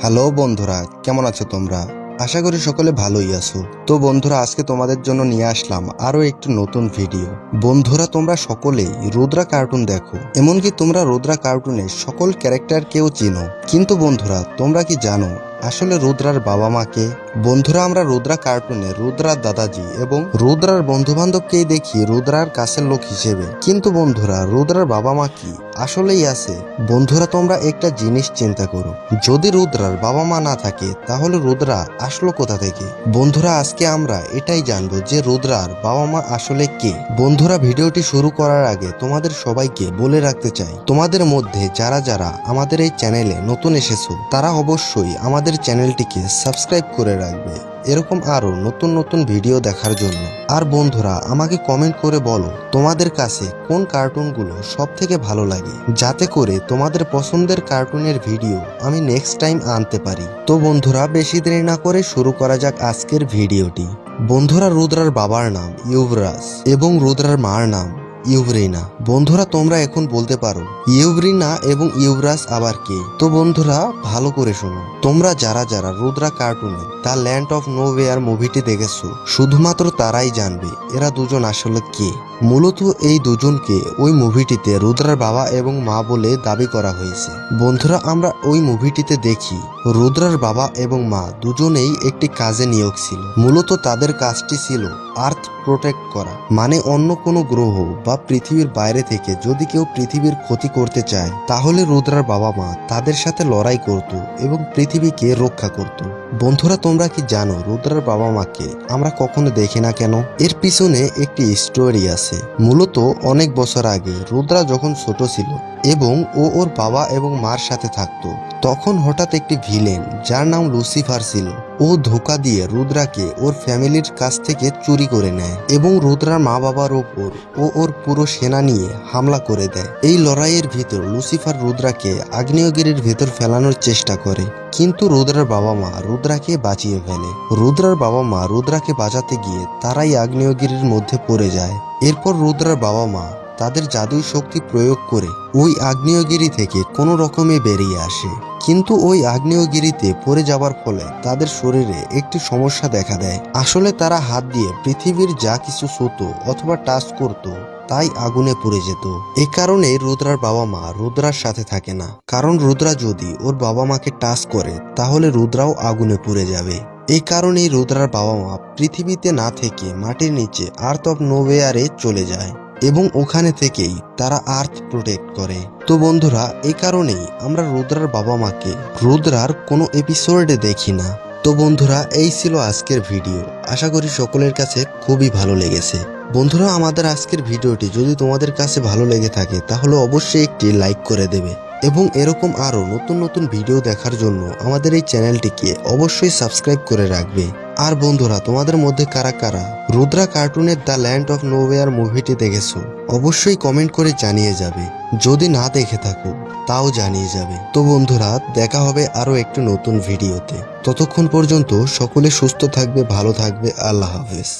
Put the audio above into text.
Hello বন্ধুরা, কেমন আছো তোমরা? আশা করি সকলে ভালোই আছো। তো বন্ধুরা, আজকে তোমাদের জন্য নিয়ে আসলাম আরও একটি নতুন ভিডিও। বন্ধুরা, তোমরা সকলেই রুদ্রা কার্টুন দেখো। এমনকি তোমরা রুদ্রা কার্টুনের সকল ক্যারেক্টারকেও চিনো। কিন্তু বন্ধুরা, তোমরা কি জানো, আসলে রুদ্রার বাবা মাকে বন্ধুরা, আমরা রুদ্রা কার্টুনে রুদ্রার দাদাজি এবং রুদ্রার বন্ধু বান্ধবকেই দেখি রুদ্রার কাছের লোক হিসেবে। কিন্তু বন্ধুরা, রুদ্রার বাবা মা কি? আসলেই আছে। বন্ধুরা, তোমরা একটা জিনিস চিন্তা করো। যদি রুদ্রার বাবা মা না থাকে, তাহলে রুদ্রা আসলো কোথা থেকে? বন্ধুরা, আজকে আমরা এটাই জানব যে রুদ্রার বাবা মা আসলে কে। বন্ধুরা, ভিডিওটি শুরু করার আগে তোমাদের সবাইকে বলে রাখতে চাই, তোমাদের মধ্যে যারা যারা আমাদের এই চ্যানেলে নতুন এসেছ, তারা অবশ্যই আমাদের চ্যানেলটিকে সাবস্ক্রাইব করে রাখবে এরকম আরও নতুন নতুন ভিডিও দেখার জন্য। আর বন্ধুরা, আমাকে কমেন্ট করে বলো, তোমাদের কাছে কোন কার্টুনগুলো সব থেকে ভালো লাগে? যাতে করে তোমাদের পছন্দের কার্টুনের ভিডিও আমি নেক্সট টাইম আনতে পারি। তো বন্ধুরা, বেশি দেরি না করে শুরু করা যাক আজকের ভিডিওটি বন্ধুরা, রুদ্রার বাবার নাম ইউবরাজ এবং রুদ্রার মার নাম ইউব্রিনা বন্ধুরা, তোমরা এখন বলতে পারো ইউব্রিনা এবং ইউবরাজ আবার কে? তো বন্ধুরা, ভালো করে শোনো। তোমরা যারা যারা রুদ্রা কার্টুনে the land of no nowhere মুভিটি দেখেছ, শুধুমাত্র তারাই জানবে এরা দুজন আসলে কে। মূলত এই দুজনকে ওই মুভিটিতে রুদ্রার বাবা এবং মা বলে দাবি করা হয়েছে। বন্ধুরা, আমরা ওই মুভিটিতে দেখি, রুদ্রার বাবা এবং মা দুজনেই একটি কাজে নিয়োগ ছিল। মূলত তাদের কাজটি ছিল আর্থ প্রোটেক্ট করা মানে অন্য কোনো গ্রহ বা পৃথিবীর বাইরে থেকে যদি কেউ পৃথিবীর ক্ষতি করতে চায়, তাহলে রুদ্রার বাবা মা তাদের সাথে লড়াই করত এবং পৃথিবীকে রক্ষা করত। বন্ধুরা, তোমরা কি জানো রুদ্রার বাবা মাকে আমরা কখনো দেখি না কেন? এর পিছনে একটি স্টোরি আছে। মূলত অনেক বছর আগে রুদ্রা যখন ছোট ছিল এবং ও ওর বাবা এবং মার সাথে থাকতো, তখন হঠাৎ একটি ভিলেন যার নাম লুসিফার ছিল, ও ধোকা দিয়ে রুদ্রাকে ওর ফ্যামিলির কাছ থেকে চুরি করে নেয় এবং রুদ্রার মা বাবার ওপর ও ওর পুরো সেনা নিয়ে হামলা করে দেয়। এই লড়াইয়ের ভিতর লুসিফার রুদ্রাকে আগ্নেয়গিরির ভেতর ফেলানোর চেষ্টা করে। কিন্তু রুদ্রার বাবা মা রুদ্রাকে বাঁচিয়ে ফেলে। রুদ্রার বাবা মা রুদ্রাকে বাঁচাতে গিয়ে তারাই আগ্নেয়গিরির মধ্যে পড়ে যায়। এরপর রুদ্রার বাবা মা তাদের জাদুই শক্তি প্রয়োগ করে ওই আগ্নেয়গিরি থেকে কোনো রকমে বেরিয়ে আসে। কিন্তু ওই আগ্নেয়গিরিতে পড়ে যাবার ফলে তাদের শরীরে একটি সমস্যা দেখা দেয়। আসলে তারা হাত দিয়ে পৃথিবীর যা কিছু ছুতো অথবা টাচ করত তাই আগুনে পুড়ে যেত। এ কারণে রুদ্রার বাবা মা রুদ্রার সাথে থাকে না। কারণ রুদ্রা যদি ওর বাবা মাকে টাচ করে, তাহলে রুদ্রাও আগুনে পুড়ে যাবে। এই কারণেই রুদ্রার বাবা মা পৃথিবীতে না থেকে মাটির নিচে আর্থ অফ নোওয়েয়ারে চলে যায় এবং ওখানে থেকেই তারা আর্থ প্রোটেক্ট করে। তো বন্ধুরা এই কারণেই আমরা রুদ্রার বাবা মাকে রুদ্রার কোনো এপিসোডে দেখি না। তো বন্ধুরা, এই ছিল আজকের ভিডিও আশা করি সকলের কাছে খুবই ভালো লেগেছে। বন্ধুরা, আমাদের আজকের ভিডিওটি যদি তোমাদের কাছে ভালো লেগে থাকে, তাহলে অবশ্যই একটি লাইক করে দেবে। এবং এরকম আরও নতুন নতুন ভিডিও দেখার জন্য আমাদের এই চ্যানেলটিকে অবশ্যই সাবস্ক্রাইব করে রাখবে। আর বন্ধুরা, তোমাদের মধ্যে কারা কারা রুদ্রা কার্টুনের দ্য ল্যান্ড অফ নোওয়েয়ার মুভিটি দেখেছ, অবশ্যই কমেন্ট করে জানিয়ে যাবে। যদি না দেখে থাকো, তাও জানিয়ে যাবে। তো বন্ধুরা, দেখা হবে আরও একটি নতুন ভিডিওতে। ততক্ষণ পর্যন্ত সকলে সুস্থ থাকবে, ভালো থাকবে। আল্লাহ হাফেজ।